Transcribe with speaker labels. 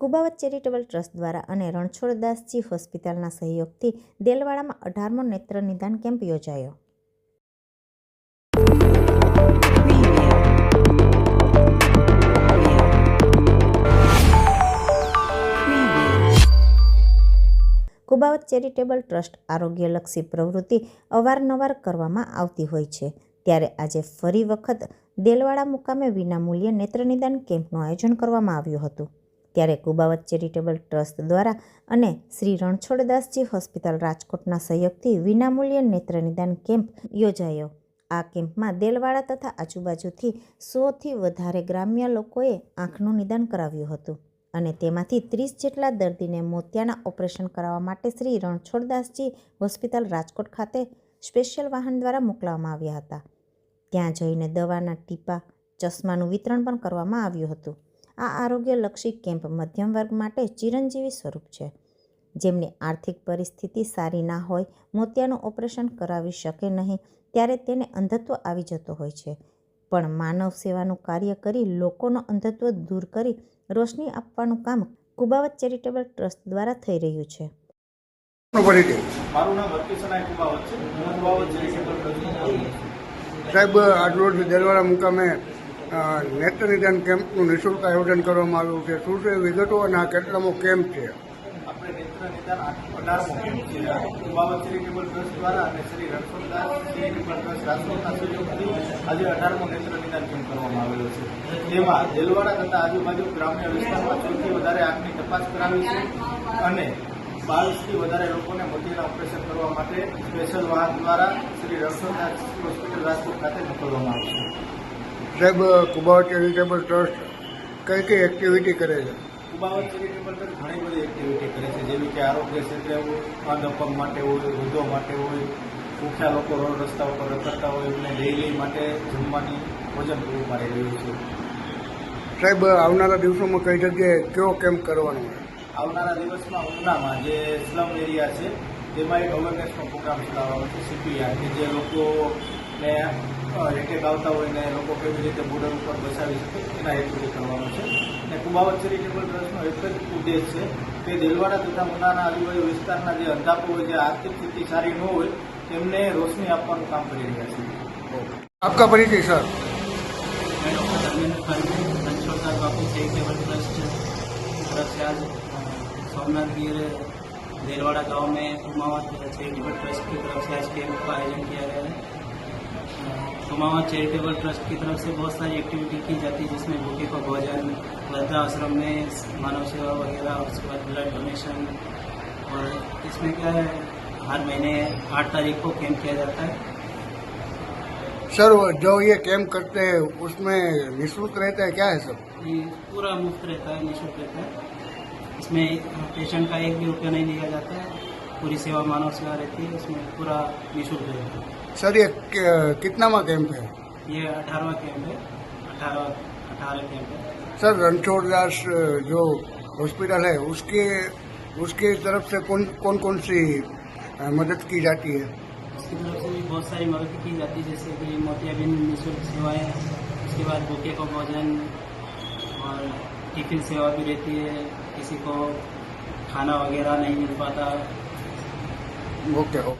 Speaker 1: Kubavat charitable trust દ્વારા અને રણછોડદાસજી હોસ્પિટલના સહયોગથી દેલવાડામાં અઢારમો નેત્ર નિદાન કેમ્પ યોજાયો. કુબાવત ચેરિટેબલ ટ્રસ્ટ આરોગ્યલક્ષી પ્રવૃત્તિ અવારનવાર કરવામાં આવતી હોય છે. ત્યારે આજે ફરી વખત દેલવાડા મુકામે વિનામૂલ્યે નેત્રનિદાન કેમ્પનું આયોજન કરવામાં આવ્યું હતું. ત્યારે કુબાવત ચેરિટેબલ ટ્રસ્ટ દ્વારા અને શ્રી રણછોડદાસજી હોસ્પિટલ રાજકોટના સહયોગથી વિનામૂલ્યે નેત્રનિદાન કેમ્પ યોજાયો. આ કેમ્પમાં દેલવાડા તથા આજુબાજુથી સોથી વધારે ગ્રામ્ય લોકોએ આંખનું નિદાન કરાવ્યું હતું અને તેમાંથી ત્રીસ જેટલા દર્દીને મોતિયાના ઓપરેશન કરાવવા માટે શ્રી રણછોડદાસજી હોસ્પિટલ રાજકોટ ખાતે સ્પેશિયલ વાહન દ્વારા મોકલવામાં આવ્યા હતા. ત્યાં જઈને દવાના ટીપા, ચશ્માનું વિતરણ પણ કરવામાં આવ્યું હતું. આ આરોગ્યલક્ષી કેમ્પ મધ્યમ વર્ગ માટે ચિરંજીવી સ્વરૂપ છે. જેમની આર્થિક પરિસ્થિતિ સારી ના હોય મોતિયાનું ઓપરેશન કરાવી શકે નહીં ત્યારે તેને અંધત્વ આવી જતો હોય છે. પણ માનવ સેવાનું કાર્ય કરી લોકોનો અંધત્વ દૂર કરી રોશની આપવાનું કામ કુબાવત ચેરિટેબલ ટ્રસ્ટ દ્વારા થઈ રહ્યું છે.
Speaker 2: મારું નામ હરકિશનાય કુબાવત છે. હું કુબાવત ચેરિટેબલ ટ્રસ્ટનો
Speaker 3: સાહેબ આટલો દરવાળા મુકામે અ, નેત્ર નિદાન કેમ્પનું નિઃશુલ્ક આયોજન કરવામાં આવ્યું છે. શું છે વિગતો અને આ કેટલામો કેમ્પ છે?
Speaker 2: આપણે નેત્ર નિદાન અઢારમો કુબાવત ચેરિટેબલ ટ્રસ્ટ દ્વારા અને શ્રી રણછોડદાસ ચેરિટેબલ ટ્રસ્ટ રાજકોટના આજે અઢારમો નેત્ર નિદાન કેમ્પ કરવામાં આવેલો છે. તેમાં દેલવાડા તથા આજુબાજુ ગ્રામ્ય વિસ્તારમાં સૌથી વધારે આંખની તપાસ કરાવી છે અને બાવીસથી વધારે લોકોને મોતીના ઓપરેશન કરવા માટે સ્પેશિયલ વાહન દ્વારા શ્રી રણછોડદાસ હોસ્પિટલ રાજકોટ ખાતે મોકલવામાં આવશે
Speaker 3: સાહેબ કુબાવત ચેરિટેબલ ટ્રસ્ટ કઈ કઈ એક્ટિવિટી કરે છે?
Speaker 2: કુબાવત ચેરિટેબલ ટ્રસ્ટ ઘણી બધી એક્ટિવિટી કરે છે. જેવી કે આરોગ્ય ક્ષેત્રે અંધ અપંગ માટે હોય વૃદ્ધો માટે હોય ભૂખ્યા લોકો રોડ રસ્તા ઉપર રખડતા હોય એમને ડેઇલી માટે જમવાની ભોજન પૂરું પાડી રહ્યું છે
Speaker 3: સાહેબ આવનારા દિવસોમાં કઈ જગ્યાએ કયો કેમ્પ કરવાનો
Speaker 2: આવનારા દિવસમાં ઉનામાં જે સ્લમ એરિયા છે તેમાં એક અવેરનેસનો પ્રોગ્રામ ચલાવવાનો છે સીપીઆર કે જે લોકોને એટેક આવતા હોય ને લોકો કેવી રીતે બોર્ડર ઉપર બસાવી શકે એના હેતુથી કરવાનો છે અને કુબાવત ચેરિટેબલ ટ્રસ્ટનો એક જ ઉદ્દેશ છે કે દેલવાડા તથા ઉનાના આજુબાજુ વિસ્તારના જે અંધાપો હોય જે આર્થિક સ્થિતિ સારી ન હોય તેમને રોશની આપવાનું કામ કરી રહ્યા છે
Speaker 3: આપકા પરિચય સર
Speaker 4: मैं डॉक्टर धर्मेंद्र खड़गे रणछोड़दास बापू चैरिटेबल ट्रस्ट की तरफ से आज अ, सोमनाथ गिर देलवाड़ा गांव में कुमावत चैरिटेबल ट्रस्ट की तरफ से आज कैंप का आयोजन किया गया है कुमावत चैरिटेबल ट्रस्ट की तरफ़ से बहुत सारी एक्टिविटी की जाती है जिसमें भूखे को भोजन वृद्धाश्रम में मानव सेवा वगैरह उसके बाद ब्लड डोनेशन और इसमें क्या है हर महीने आठ तारीख को कैंप किया जाता है।
Speaker 3: सर जो ये कैंप करते हैं उसमें निःशुल्क रहता है क्या है सब?
Speaker 4: ये पूरा मुफ़्त रहता है निःशुल्क रहता है। इसमें पेशेंट का एक भी रुपया नहीं लिया जाता है। पूरी सेवा मानव सेवा रहती है इसमें पूरा निःशुल्क रहता है।
Speaker 3: सर ये कितनावा कैंप है?
Speaker 4: ये अठारहवा कैंप है अठारह अठारह कैंप है।
Speaker 3: सर रणछोड़दास जो हॉस्पिटल है उसके उसकी तरफ़ से कौन कौन कौन सी मदद की जाती है?
Speaker 4: उसकी तरफ़ से भी बहुत सारी मदद की जाती है जैसे कि मोतियाबिंद निःशुल्क सेवाएँ उसके बाद भूखे को भोजन और टिफ़िन सेवा भी रहती है। किसी को खाना वगैरह नहीं मिल पाता
Speaker 3: 我狗